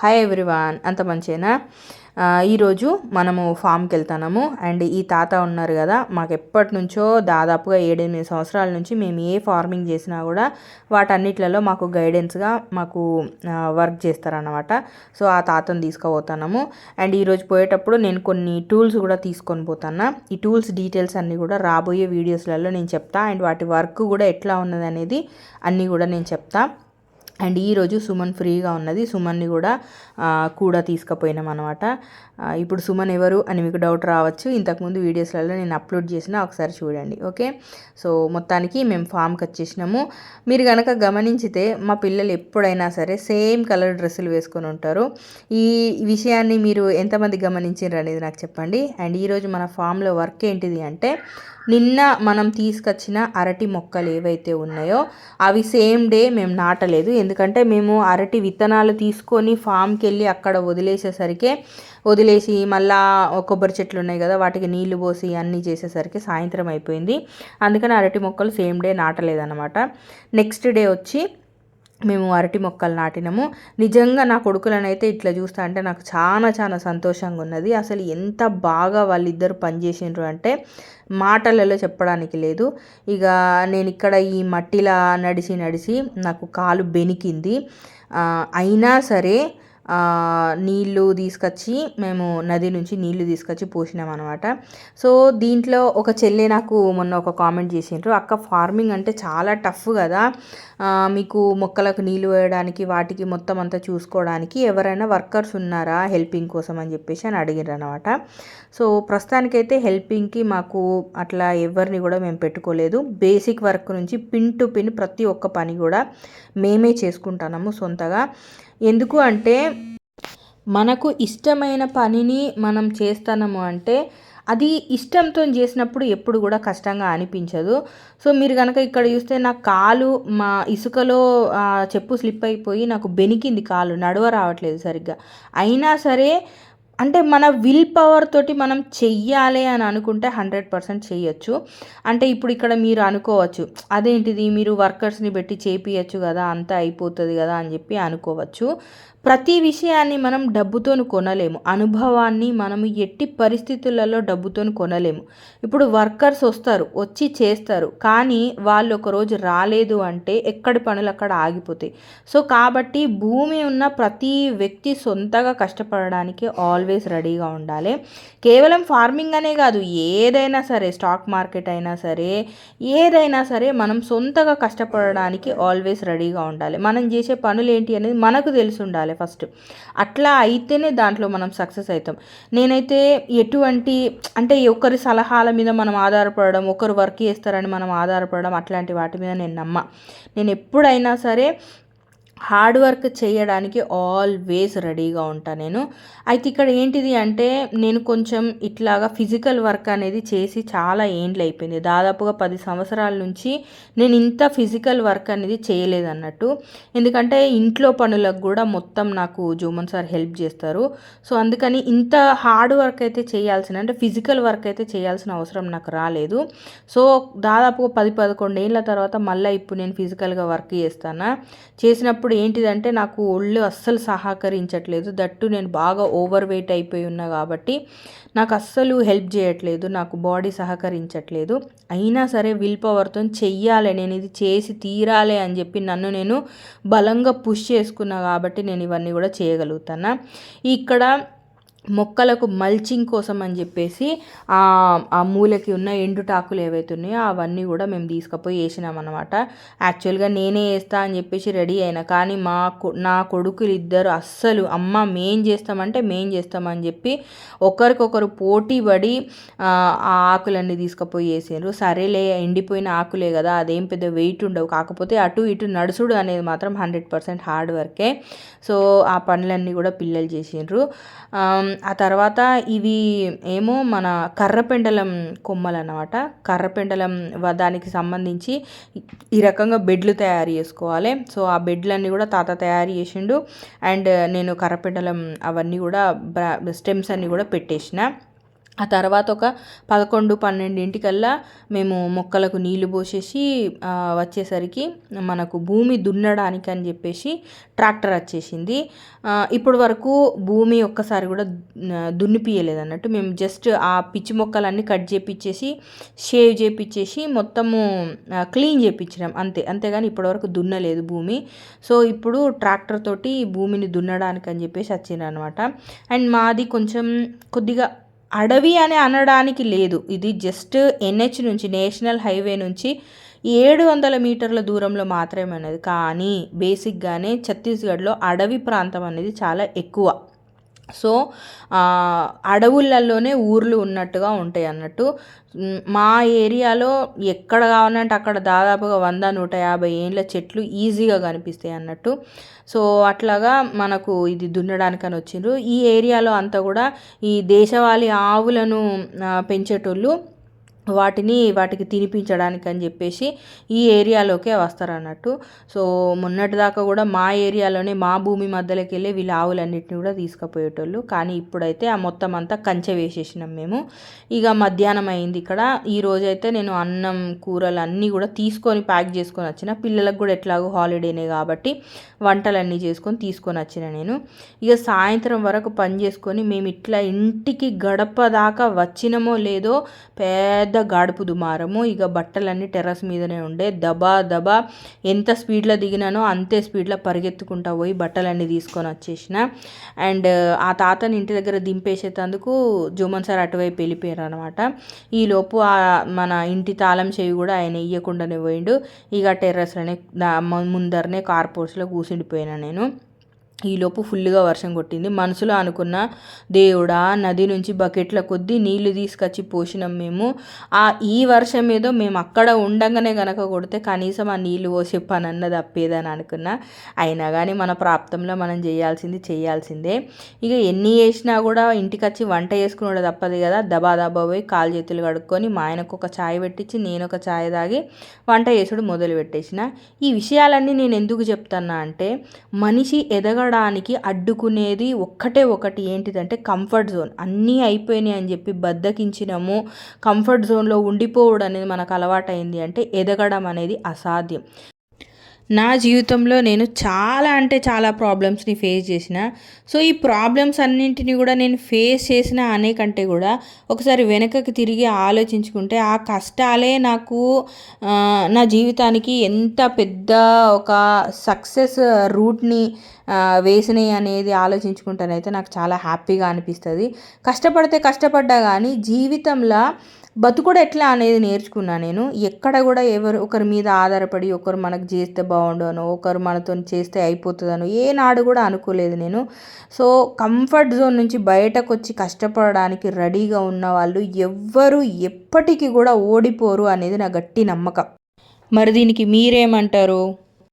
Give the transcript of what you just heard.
Hi everyone అంత మంచేనా? ఈరోజు మనము ఫామ్కి వెళ్తున్నాము అండ్ ఈ తాత ఉన్నారు కదా మాకు ఎప్పటి నుంచో దాదాపుగా ఏడెనిమిది సంవత్సరాల నుంచి మేము ఏ ఫార్మింగ్ చేసినా కూడా వాటన్నిట్లలో మాకు గైడెన్స్గా మాకు వర్క్ చేస్తారన్నమాట. సో ఆ తాతను తీసుకుపోతున్నాము. అండ్ ఈరోజు పోయేటప్పుడు నేను కొన్ని టూల్స్ కూడా తీసుకొని పోతాను ఈ టూల్స్ డీటెయిల్స్ అన్నీ కూడా రాబోయే వీడియోస్లలో నేను చెప్తా. అండ్ వాటి వర్క్ కూడా ఎట్లా ఉన్నది అనేది అన్నీ కూడా నేను చెప్తాను అండ్ ఈరోజు సుమన్ ఫ్రీగా ఉన్నది. సుమన్ని కూడా కూడా తీసుకుపోయినాం అనమాట ఇప్పుడు సుమన్ ఎవరు అని మీకు డౌట్ రావచ్చు. ఇంతకుముందు వీడియోస్లలో నేను అప్లోడ్ చేసిన ఒకసారి చూడండి. ఓకే? సో మొత్తానికి మేము ఫామ్కి వచ్చేసినాము. మీరు కనుక గమనించితే మా పిల్లలు ఎప్పుడైనా సరే సేమ్ కలర్ డ్రెస్సులు వేసుకొని ఉంటారు. ఈ విషయాన్ని మీరు ఎంతమంది గమనించారు అనేది నాకు చెప్పండి. అండ్ ఈరోజు మన ఫామ్లో వర్క్ ఏంటిది అంటే నిన్న మనం తీసుకొచ్చిన అరటి మొక్కలు ఏవైతే ఉన్నాయో అవి సేమ్ డే మేము నాటలేదు. ఎందుకంటే మేము అరటి విత్తనాలు తీసుకొని ఫామ్కి వెళ్ళి అక్కడ వదిలేసేసరికి వదిలేసి మళ్ళా కొబ్బరి చెట్లు ఉన్నాయి కదా వాటికి నీళ్ళు పోసి అన్నీ చేసేసరికి సాయంత్రం అయిపోయింది. అందుకని అరటి మొక్కలు సేమ్ డే నాటలేదన్నమాట. నెక్స్ట్ డే వచ్చి మేము అరటి మొక్కలు నాటినాము. నిజంగా నా కొడుకులనైతే ఇట్లా చూస్తా అంటే నాకు చాలా చాలా సంతోషంగా ఉన్నది. అసలు ఎంత బాగా వాళ్ళిద్దరు పనిచేసిండ్రు అంటే మాటలలో చెప్పడానికి లేదు. ఇక నేను ఇక్కడ ఈ మట్టిలా నడిచి నడిచి నాకు కాలు బెనికింది. అయినా సరే నీళ్ళు తీసుకొచ్చి మేము నది నుంచి నీళ్ళు తీసుకొచ్చి పోసినాం అనమాట సో దీంట్లో ఒక చెల్లె నాకు మొన్న ఒక కామెంట్ చేసిండ్రు అక్క ఫార్మింగ్ అంటే చాలా టఫ్ కదా. మీకు మొక్కలకు నీళ్ళు వేయడానికి వాటికి మొత్తం అంతా చూసుకోవడానికి ఎవరైనా వర్కర్స్ ఉన్నారా హెల్పింగ్ కోసం? అని చెప్పేసి అని అడిగారు అనమాట సో ప్రస్తుతానికైతే హెల్పింగ్కి మాకు అట్లా ఎవరిని కూడా మేము పెట్టుకోలేదు. బేసిక్ వర్క్ నుంచి పిన్ టు పిన్ ప్రతి ఒక్క పని కూడా మేమే చేసుకుంటున్నాము సొంతగా. ఎందుకు అంటే మనకు ఇష్టమైన పనిని మనం చేస్తాము అంటే అది ఇష్టంతో చేసినప్పుడు ఎప్పుడు కూడా కష్టంగా అనిపించదు. సో మీరు కనుక ఇక్కడ చూస్తే నా కాలు మా ఇసుకలో చెప్పు స్లిప్ అయిపోయి నాకు బెనికింది కాలు నడవ రావట్లేదు సరిగ్గా. అయినా సరే అంటే మన విల్ పవర్ తోటి మనం చెయ్యాలి అని అనుకుంటే హండ్రెడ్ పర్సెంట్ చేయొచ్చు అంటే ఇప్పుడు ఇక్కడ మీరు అనుకోవచ్చు అదేంటిది మీరు వర్కర్స్ని పెట్టి చేపియచ్చు కదా అంతా అయిపోతుంది కదా అని చెప్పి అనుకోవచ్చు. ప్రతి విషయాన్ని మనం డబ్బుతో కొనలేము. అనుభవాన్ని మనం ఎట్టి పరిస్థితులలో డబ్బుతో కొనలేము. ఇప్పుడు వర్కర్స్ వస్తారు వచ్చి చేస్తారు. కానీ వాళ్ళు ఒకరోజు రాలేదు అంటే ఎక్కడి పనులు అక్కడ ఆగిపోతాయి. సో కాబట్టి భూమి ఉన్న ప్రతి వ్యక్తి సొంతగా కష్టపడడానికి ఆల్వేస్ రెడీగా ఉండాలి. కేవలం ఫార్మింగ్ అనే కాదు ఏదైనా సరే స్టాక్ మార్కెట్ అయినా సరే ఏదైనా సరే మనం సొంతగా కష్టపడడానికి ఆల్వేస్ రెడీగా ఉండాలి. మనం చేసే పనులు ఏంటి అనేది మనకు తెలిసి ఉండాలి. చేసుకోవాలి ఫస్ట్. అట్లా అయితేనే దాంట్లో మనం సక్సెస్ అవుతాం. నేనైతే ఎటువంటి అంటే ఒకరి సలహాల మీద మనం ఆధారపడడం ఒకరు వర్క్ చేస్తారని మనం ఆధారపడడం అట్లాంటి వాటి మీద నేను నమ్మ. నేను ఎప్పుడైనా సరే హార్డ్ వర్క్ చేయడానికి ఆల్వేస్ రెడీగా ఉంటాను నేను. అయితే ఇక్కడ ఏంటిది అంటే నేను కొంచెం ఇట్లాగా ఫిజికల్ వర్క్ అనేది చేసి చాలా ఏండ్లు అయిపోయింది. దాదాపుగా పది సంవత్సరాల నుంచి నేను ఇంత ఫిజికల్ వర్క్ అనేది చేయలేదన్నట్టు ఎందుకంటే ఇంట్లో పనులకు కూడా మొత్తం నాకు జూమన్ సార్ హెల్ప్ చేస్తారు. సో అందుకని ఇంత హార్డ్ వర్క్ అయితే చేయాల్సిన అంటే ఫిజికల్ వర్క్ అయితే చేయాల్సిన అవసరం నాకు రాలేదు. సో దాదాపుగా పది పదకొండు ఏళ్ళ తర్వాత మళ్ళీ ఇప్పుడు నేను ఫిజికల్గా వర్క్ చేస్తాను. చేసినప్పుడు ఇప్పుడు ఏంటిదంటే నాకు ఒళ్ళు అస్సలు సహకరించట్లేదు. దట్టు నేను బాగా ఓవర్ వెయిట్ అయిపోయి ఉన్నా కాబట్టి నాకు అస్సలు హెల్ప్ చేయట్లేదు. నాకు బాడీ సహకరించట్లేదు. అయినా సరే విల్ పవర్తో చెయ్యాలి నేను ఇది చేసి తీరాలి అని చెప్పి నన్ను నేను బలంగా పుష్ చేసుకున్నా కాబట్టి నేను ఇవన్నీ కూడా చేయగలుగుతాను? ఇక్కడ మొక్కలకు మల్చింగ్ కోసం అని చెప్పేసి ఆ మూలకి ఉన్న ఎండుటాకులు ఏవైతే ఉన్నాయో అవన్నీ కూడా మేము తీసుకుపోయి వేసినామన్నమాట యాక్చువల్గా నేనే వేస్తా అని చెప్పేసి రెడీ అయినా కానీ మా నా కొడుకులు ఇద్దరు అస్సలు అమ్మ మేం చేస్తామంటే మేం చేస్తామని చెప్పి ఒకరికొకరు పోటీ పడి ఆ ఆకులన్నీ తీసుకుపోయి వేసారు సరేలే ఎండిపోయిన ఆకులే కదా అదేం పెద్ద వెయిట్ ఉండవు. కాకపోతే అటు ఇటు నడుసుడు అనేది మాత్రం హండ్రెడ్ పర్సెంట్ హార్డ్ వర్కే. సో ఆ పనులన్నీ కూడా పిల్లలు చేసిండ్రు. ఆ తర్వాత ఇవి ఏమో మన కర్రపెండలం కొమ్మలు అనమాట కర్రపెండలం దానికి సంబంధించి ఈ రకంగా బెడ్లు తయారు చేసుకోవాలి. సో ఆ బెడ్లన్నీ కూడా తాత తయారు చేసిండు. అండ్ నేను కర్రపెండలం అవన్నీ కూడా స్టెమ్స్ అన్నీ కూడా పెట్టేసిన. ఆ తర్వాత ఒక పదకొండు పన్నెండింటికల్లా మేము మొక్కలకు నీళ్ళు పోసేసి వచ్చేసరికి మనకు భూమి దున్నడానికి అని చెప్పేసి ట్రాక్టర్ వచ్చేసింది. ఇప్పటి వరకు భూమి ఒక్కసారి కూడా దున్నిపియలేదు అన్నట్టు. మేము జస్ట్ ఆ పిచ్చి మొక్కలన్నీ కట్ చేపిచ్చేసి షేవ్ చేపిచ్చేసి మొత్తము క్లీన్ చేపించినాం అంతే. అంతేగాని ఇప్పటివరకు దున్నలేదు భూమి. సో ఇప్పుడు ట్రాక్టర్ తోటి భూమిని దున్నడానికి అని చెప్పేసి వచ్చిందనమాట అండ్ మాది కొంచెం కొద్దిగా అడవి అని అనడానికి లేదు. ఇది జస్ట్ ఎన్హెచ్ నుంచి నేషనల్ హైవే నుంచి ఏడు వందల మీటర్ల దూరంలో మాత్రమే ఉన్నది. కానీ బేసిక్గానే ఛత్తీస్గఢ్లో అడవి ప్రాంతం అనేది చాలా ఎక్కువ. సో అడవులలోనే ఊర్లు ఉన్నట్టుగా ఉంటాయి అన్నట్టు. మా ఏరియాలో ఎక్కడ కావాలంటే అక్కడ దాదాపుగా వంద నూట యాభై ఏళ్ళ చెట్లు ఈజీగా కనిపిస్తాయి అన్నట్టు. సో అట్లాగా మనకు ఇది దున్నడానికని వచ్చిండ్రు. ఈ ఏరియాలో అంతా కూడా ఈ దేశవాళీ ఆవులను పెంచేటోళ్ళు వాటిని వాటికి తినిపించడానికి అని చెప్పేసి ఈ ఏరియాలోకే వస్తారన్నట్టు. సో మొన్నటిదాకా కూడా మా ఏరియాలోనే మా భూమి మధ్యలోకి వెళ్ళి వీళ్ళ ఆవులన్నిటిని కూడా తీసుకుపోయేటోళ్ళు. కానీ ఇప్పుడైతే ఆ మొత్తం అంతా కంచె వేసేసినాం మేము. ఇక మధ్యాహ్నం అయింది ఇక్కడ. ఈ రోజైతే నేను అన్నం కూరలు అన్నీ కూడా తీసుకొని ప్యాక్ చేసుకొని వచ్చిన. పిల్లలకు కూడా ఎట్లాగో హాలిడేనే కాబట్టి వంటలన్నీ చేసుకొని తీసుకొని వచ్చిన నేను. ఇక సాయంత్రం వరకు పని చేసుకొని మేము ఇట్లా ఇంటికి గడప దాకా వచ్చినమో లేదో పెద్ద గాడుపు దుమారము ఇక బట్టలన్నీ టెర్రస్ మీదనే ఉండే. దబా దబా ఎంత స్పీడ్లో దిగినానో అంతే స్పీడ్లో పరిగెత్తుకుంటా పోయి బట్టలన్నీ తీసుకొని వచ్చేసిన. అండ్ ఆ తాతని ఇంటి దగ్గర దింపేసేటందుకు జుమన్ సార్ అటువైపు వెళ్ళిపోయారు అనమాట ఈలోపు మన ఇంటి తాళం చెవి కూడా ఆయన ఇయ్యకుండానే పోయిండు. ఇక టెర్రస్లోనే ముందరనే కార్ కూసిండిపోయినా నేను. ఈలోపు ఫుల్గా వర్షం కొట్టింది. మనసులో అనుకున్న దేవుడా నది నుంచి బకెట్ల కొద్దీ నీళ్ళు తీసుకొచ్చి పోసినాం మేము. ఆ ఈ వర్షం ఏదో మేము అక్కడ ఉండగానే గనక కొడితే కనీసం ఆ నీళ్ళు పోసే పని అన్నది అప్పేదని అనుకున్నా. అయినా కానీ మన ప్రాప్తంలో మనం చేయాల్సింది చేయాల్సిందే. ఇక ఎన్ని చేసినా కూడా ఇంటికి వచ్చి వంట చేసుకున్నాడు తప్పదు కదా. దబా దబా పోయి కాలు చేతులు కడుక్కొని మా ఆయనకు ఒక ఛాయ్ పెట్టించి నేను ఒక ఛాయ్ తాగి వంట చేసుడు మొదలు పెట్టేసిన ఈ విషయాలన్నీ నేను ఎందుకు చెప్తున్నా అంటే మనిషి ఎదగడానికి అడ్డుకునేది ఒక్కటే ఒకటి ఏంటిదంటే కంఫర్ట్ జోన్ అన్నీ అయిపోయినాయి అని చెప్పి బద్దకించినము. కంఫర్ట్ జోన్లో ఉండిపోవడం అనేది మనకు అలవాటైంది అంటే ఎదగడం అనేది అసాధ్యం. నా జీవితంలో నేను చాలా అంటే చాలా ప్రాబ్లమ్స్ని ఫేస్ చేసిన. సో ఈ ప్రాబ్లమ్స్ అన్నింటినీ కూడా నేను ఫేస్ చేసిన అనే కంటే కూడా ఒకసారి వెనకకి తిరిగి ఆలోచించుకుంటే ఆ కష్టాలే నాకు నా జీవితానికి ఎంత పెద్ద ఒక సక్సెస్ రూట్ని వేసినాయి అనేది ఆలోచించుకుంటానైతే నాకు చాలా హ్యాపీగా అనిపిస్తుంది. కష్టపడితే కష్టపడ్డా కానీ జీవితంలో బతుకుడు ఎట్లా అనేది నేర్చుకున్నా నేను. ఎక్కడ కూడా ఎవరు ఒకరి మీద ఆధారపడి ఒకరు మనకు చేస్తే బాగుండను ఒకరు మనతో చేస్తే అయిపోతుందను ఏనాడు కూడా అనుకోలేదు నేను. సో కంఫర్ట్ జోన్ నుంచి బయటకు వచ్చి కష్టపడడానికి రెడీగా ఉన్న వాళ్ళు ఎవ్వరు ఎప్పటికీ కూడా ఓడిపోరు అనేది నా గట్టి నమ్మకం. మరి దీనికి మీరేమంటారు?